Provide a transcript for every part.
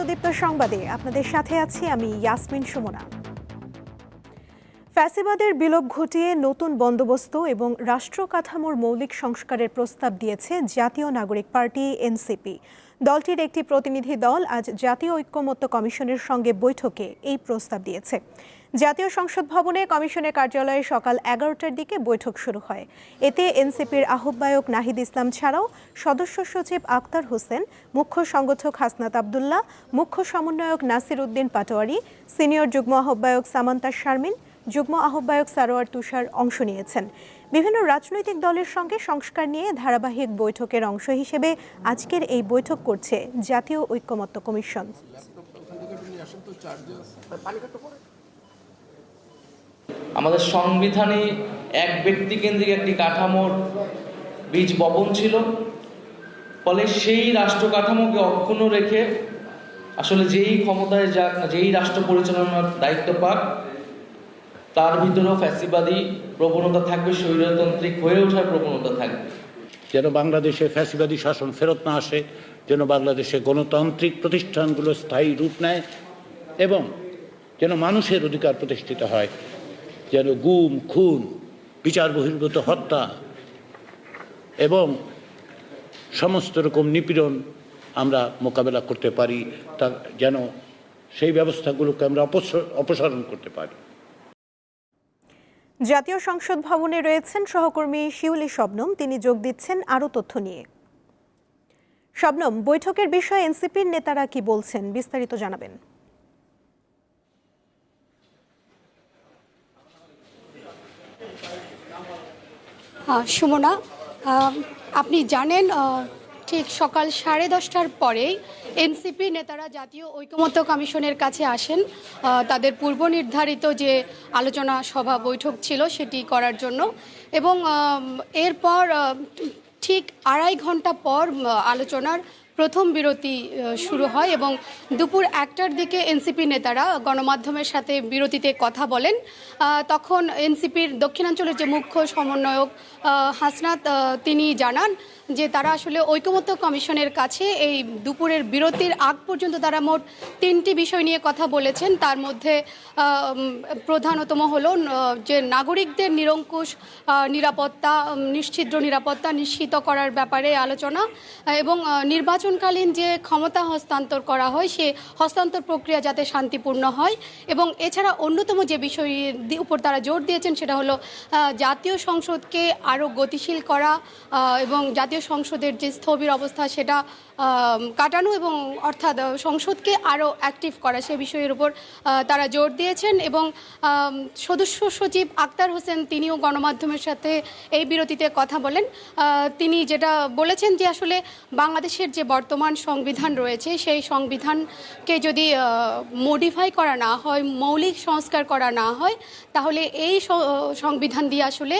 আলোকদীপ্ত সংবাদে আপনাদের সাথে আছি আমি ইয়াসমিন সুমনা। ফ্যাসিবাদের বিলোপ ঘটিয়ে নতুন বন্দোবস্ত এবং রাষ্ট্র কাঠামোর মৌলিক সংস্কারের প্রস্তাব দিয়েছে জাতীয় নাগরিক পার্টি, এনসিপি। দলটির একটি প্রতিনিধি দল আজ জাতীয় ঐক্যমত্য কমিশনের সঙ্গে বৈঠকে এই প্রস্তাব দিয়েছে। জাতীয় সংসদ ভবনে কমিশনের কার্যালয়ে সকাল এগারোটার দিকে বৈঠক শুরু হয়। এতে এনসিপির আহ্বায়ক নাহিদ ইসলাম ছাড়াও সদস্য সচিব আক্তার হোসেন, মুখ্য সংগঠক হাসনাত আবদুল্লাহ, মুখ্য সমন্বয়ক নাসির উদ্দিন পাটোয়ারি, সিনিয়র যুগ্ম আহ্বায়ক সামান্তা শারমিন যুগ্ম আহ্বায়ক সারোয়ার তুষার অংশ নিয়েছেন। বিভিন্ন রাজনৈতিক দলের সঙ্গে সংস্কার নিয়ে ধারাবাহিক বৈঠকের অংশ হিসেবে আজকের এই বৈঠক করছে জাতীয় ঐক্যমত্য কমিশন। আমাদের সংবিধানে এক ব্যক্তি কেন্দ্রিক একটি কাঠামোর বীজ বপন ছিল। ফলে সেই রাষ্ট্র কাঠামোকে অক্ষুণ্ণ রেখে আসলে যেই ক্ষমতায় যাক, যেই রাষ্ট্র পরিচালনার দায়িত্ব পাক তার ভিতরেও ফ্যাসিবাদী প্রবণতা থাকবে, স্বৈরতান্ত্রিক হয়ে ওঠার প্রবণতা থাকবে। যেন বাংলাদেশে ফ্যাসিবাদী শাসন ফেরত না আসে, যেন বাংলাদেশে গণতান্ত্রিক প্রতিষ্ঠানগুলো স্থায়ী রূপ নেয় এবং যেন মানুষের অধিকার প্রতিষ্ঠিত হয়, যেন গুম, খুন, বিচার বহির্ভূত হত্যা এবং সমস্ত রকম নিপীড়ন আমরা মোকাবেলা করতে পারি তা যেন সেই ব্যবস্থাগুলোকে আমরা অপস- অপসারণ করতে পারি। জাতীয় সংসদ ভবনে রয়েছেন সহকর্মী শিউলি শবনম। তিনি যোগ দিচ্ছেন আরও তথ্য নিয়ে। শবনম, বৈঠকের বিষয়ে এনসিপির নেতারা কি বলছেন বিস্তারিত জানাবেন। সুমনা আপনি জানেন ঠিক সকাল সাড়ে দশটার পরেই এনসিপি নেতারা জাতীয় ঐকমত্য কমিশনের কাছে আসেন। তাদের পূর্ব নির্ধারিত যে আলোচনা সভা বৈঠক ছিল সেটি করার জন্য এবং এরপর ঠিক আড়াই ঘণ্টা পর আলোচনার প্রথম বিরতি শুরু হয় এবং দুপুর একটার দিকে এনসিপি নেতারা গণমাধ্যমের সাথে বিরতিতে কথা বলেন। তখন এনসিপির দক্ষিণাঞ্চলের যে মুখ্য সমন্বয়ক হাসনাত তিনি জানান যে তারা আসলে ঐকমত্য কমিশনের কাছে এই দুপুরের বিরতির আগ পর্যন্ত তারা মোট তিনটি বিষয় নিয়ে কথা বলেছেন। তার মধ্যে প্রধানতম হলো যে নাগরিকদের নিরঙ্কুশ নিরাপত্তা নিশ্চিদ্র নিরাপত্তা নিশ্চিত করার ব্যাপারে আলোচনা এবং আহ, নির্বাচনকালীন যে ক্ষমতা হস্তান্তর করা হয়, সে হস্তান্তর প্রক্রিয়া যাতে শান্তিপূর্ণ হয় এবং এছাড়া অন্যতম যে বিষয়ের উপর তারা জোর দিয়েছেন সেটা হলো জাতীয় সংসদকে আরও গতিশীল করা এবং জাতীয় সংসদের যে স্থবির অবস্থা সেটা কাটানো এবং অর্থাৎ সংসদকে আরও অ্যাক্টিভ করা, সে বিষয়ের উপর তারা জোর দিয়েছেন এবং সদস্য সচিব আক্তার হোসেন তিনিও গণমাধ্যমের সাথে এই বিরতিতে কথা বলেন। তিনি যেটা বলেছেন যে আসলে বাংলাদেশের যে বর্তমান সংবিধান রয়েছে, সেই সংবিধানকে যদি মডিফাই করা না হয়, মৌলিক সংস্কার করা না হয়, তাহলে এই সংবিধান দিয়ে আসলে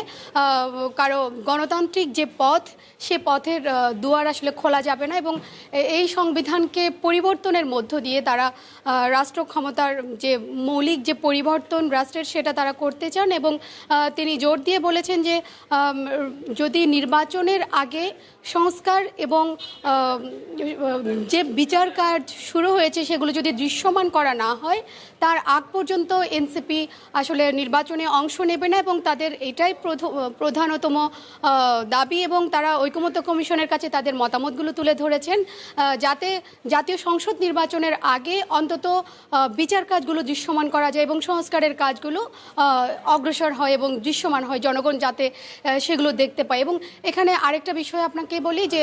কারও গণতান্ত্রিক যে পথ, সে পথের দুয়ার আসলে খোলা যাবে না এবং এই সংবিধানকে পরিবর্তনের মধ্য দিয়ে তারা রাষ্ট্র ক্ষমতার যে মৌলিক যে পরিবর্তন রাষ্ট্রের সেটা তারা করতে চান এবং তিনি জোর দিয়ে বলেছেন যে যদি নির্বাচনের আগে সংস্কার এবং যে বিচার কাজ শুরু হয়েছে সেগুলো যদি দৃশ্যমান করা না হয়, তার আগ পর্যন্ত এনসিপি আসলে নির্বাচনে অংশ নেবে না এবং তাদের এটাই প্রধ- প্রধানতম দাবি এবং তারা ঐকমত্য কমিশনের কাছে তাদের মতামতগুলো তুলে ধরেছেন। আহ, যাতে জাতীয় সংসদ নির্বাচনের আগে অন্তত বিচার কাজগুলো দৃশ্যমান করা যায় এবং সংস্কারের কাজগুলো অগ্রসর হয় এবং দৃশ্যমান হয় জনগণ যাতে সেগুলো দেখতে পায়। এবং এখানে আরেকটা বিষয় আপনাকে বলি যে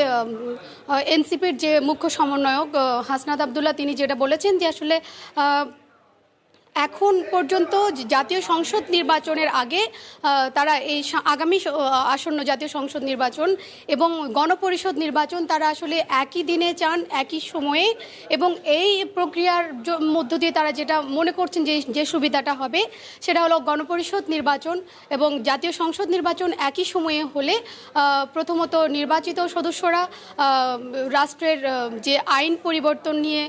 এনসিপির যে মুখ্য সমন্বয়ক হাসনাদ আবদুল্লাহ তিনি যেটা বলেছেন যে আসলে এখন পর্যন্ত জাতীয় সংসদ নির্বাচনের আগে তারা এই আগামী আসন্ন জাতীয় সংসদ নির্বাচন এবং গণপরিষদ নির্বাচন তারা আসলে একই দিনে চান, একই সময়ে এবং এই প্রক্রিয়ার মধ্য দিয়ে তারা যেটা মনে করছেন যে যে সুবিধাটা হবে সেটা হলো গণপরিষদ নির্বাচন এবং জাতীয় সংসদ নির্বাচন একই সময়ে হলে প্রথমত নির্বাচিত সদস্যরা রাষ্ট্রের যে আইন পরিবর্তন নিয়ে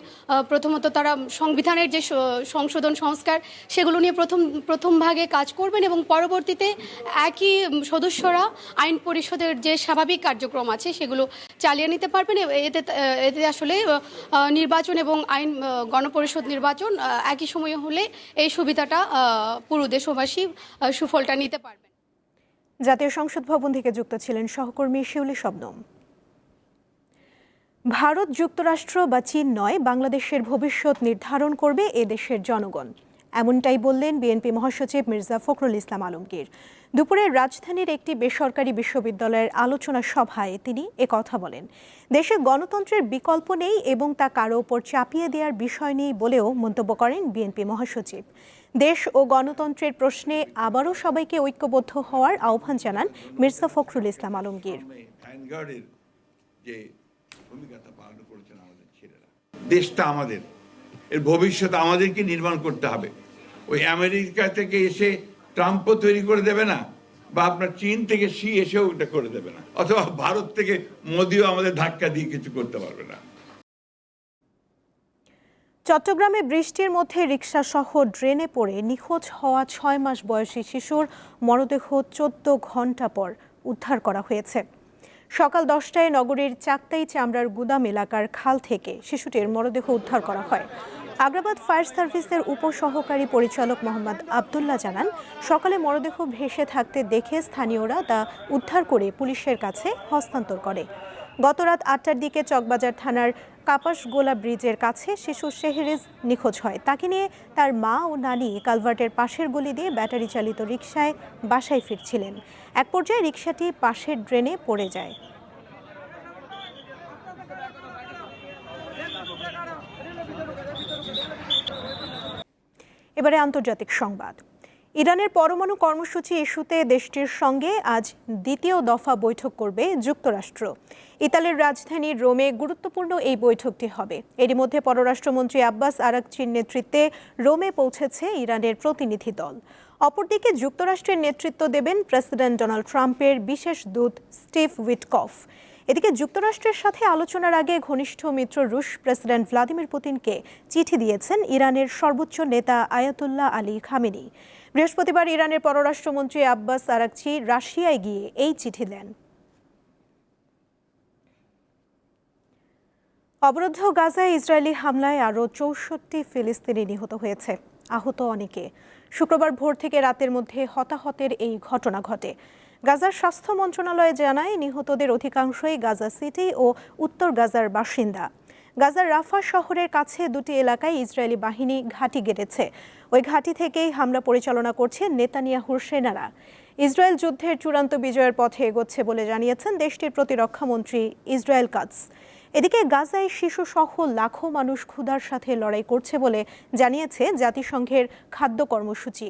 প্রথমত তারা সংবিধানের যে সংশোধন সংস্কার সংস্কার সেগুলো নিয়ে প্রথম প্রথম ভাগে কাজ করবেন এবং পরবর্তীতে একই সদস্যরা আইন পরিষদের যে স্বাভাবিক কার্যক্রম আছে, সেগুলো চালিয়ে নিতে পারবেন। এতে এতে আসলে নির্বাচন এবং আইন গণপরিষদ নির্বাচন একই সময়ে হলে এই সুবিধাটা পুরো দেশবাসী সুফলটা নিতে পারবেন। জাতীয় সংসদ ভবন থেকে যুক্ত ছিলেন সহকর্মী শিউলি শবনম। ভারত যুক্তরাষ্ট্র বা চীন নয়, বাংলাদেশের ভবিষ্যৎ নির্ধারণ করবে এ দেশের জনগণ। এমনটাই বললেন বিএনপি মহাসচিব মির্জা ফখরুল ইসলাম আলমগীর। দুপুরে রাজধানীর একটি বেসরকারি বিশ্ববিদ্যালয়ের আলোচনা সভায় তিনি কথা বলেন। দেশে গণতন্ত্রের বিকল্প নেই এবং তা কারও ওপর চাপিয়ে দেওয়ার বিষয় নেই বলেও মন্তব্য করেন বিএনপি মহাসচিব। দেশ ও গণতন্ত্রের প্রশ্নে আবারও সবাইকে ঐক্যবদ্ধ হওয়ার আহ্বান জানান মির্জা ফখরুল ইসলাম আলমগীর। দেশটা আমাদের। এর ভবিষ্যৎ আমাদেরকে নির্মাণ করতে হবে। ওই আমেরিকা থেকে এসে ট্রাম্পও তৈরি করে দেবে না, বা আপনার চীন থেকে সি এসেও এটা করে দেবে না, অথবা ভারত থেকে মোদিও আমাদের ধাক্কা দিয়ে কিছু করতে পারবে না। চট্টগ্রামে বৃষ্টির মধ্যে রিকশা সহ ড্রেনে পড়ে নিখোঁজ হওয়া ছয় মাস বয়সী শিশুর মরদেহ চোদ্দ ঘণ্টা পর উদ্ধার করা হয়েছে। সকাল দশটায় নগরীর চাকতাই চামড়ার গুদাম এলাকার খাল থেকে শিশুটির মরদেহ উদ্ধার করা হয়। আগ্রাবাদ ফায়ার সার্ভিসের উপসহকারী পরিচালক মোহাম্মদ আবদুল্লাহ জানান, সকালে মরদেহ ভেসে থাকতে দেখে স্থানীয়রা তা উদ্ধার করে পুলিশের কাছে হস্তান্তর করে। গতরাত আটটার দিকে চকবাজার থানার কাপাসগোলা ব্রিজের কাছে শিশু শেহরিজ নিখোঁজ হয়। তাকে নিয়ে তার মা ও নানি কালভার্টের পাশের গলি দিয়ে ব্যাটারি চালিত রিকশায় বাসায় ফিরছিলেন। এক পর্যায়ে রিকশাটি পাশের ড্রেনে পড়ে যায়। এবারে আন্তর্জাতিক সংবাদ। ইরানের পরমাণু কর্মসূচি ইস্যুতে দেশটির সঙ্গে আজ দ্বিতীয় দফা বৈঠক করবে যুক্তরাষ্ট্র। ইতালির রাজধানী রোমে গুরুত্বপূর্ণ এই বৈঠকটি হবে। এরই মধ্যে পররাষ্ট্রমন্ত্রী আব্বাস আরাকচির নেতৃত্বে রোমে পৌঁছেছে ইরানের প্রতিনিধি দল। অপরদিকে যুক্তরাষ্ট্রের নেতৃত্ব দেবেন প্রেসিডেন্ট ডোনাল্ড ট্রাম্পের বিশেষ দূত স্টিভ উইটকফ। এদিকে যুক্তরাষ্ট্রের সাথে আলোচনার আগে ঘনিষ্ঠ মিত্র রুশ প্রেসিডেন্ট ভ্লাদিমির পুতিনকে চিঠি দিয়েছেন ইরানের সর্বোচ্চ নেতা আয়াতুল্লাহ আলী খামেনি। বৃহস্পতিবার ইরানের পররাষ্ট্রমন্ত্রী আব্বাস আরাকচি রাশিয়ায় গিয়ে এই চিঠি দেন। অবরুদ্ধ গাজায় ইসরায়েলি হামলায় আরও চৌষট্টি ফিলিস্তিনি নিহত হয়েছে। আহত অনেকে। শুক্রবার ভোর থেকে রাতের মধ্যে হতাহতের এই ঘটনা ঘটে। গাজার স্বাস্থ্য মন্ত্রণালয় জানায়, নিহতদের অধিকাংশই গাজা সিটি ও উত্তর গাজার বাসিন্দা। গাজার রাফা শহরের কাছে দুটি এলাকায় ইসরায়েলি বাহিনী ঘাঁটি গেড়েছে। ওই ঘাঁটি থেকেই হামলা পরিচালনা করছে নেতানিয়াহুর সেনারা। ইসরায়েল যুদ্ধের চূড়ান্ত বিজয়ের পথে এগোচ্ছে বলে জানিয়েছেন দেশটির প্রতিরক্ষামন্ত্রী ইসরায়েল কাজ এদিকে গাজায় শিশু সহ লাখো মানুষ ক্ষুধার সাথে লড়াই করছে বলে জানিয়েছে জাতিসংঘের খাদ্য কর্মসূচি।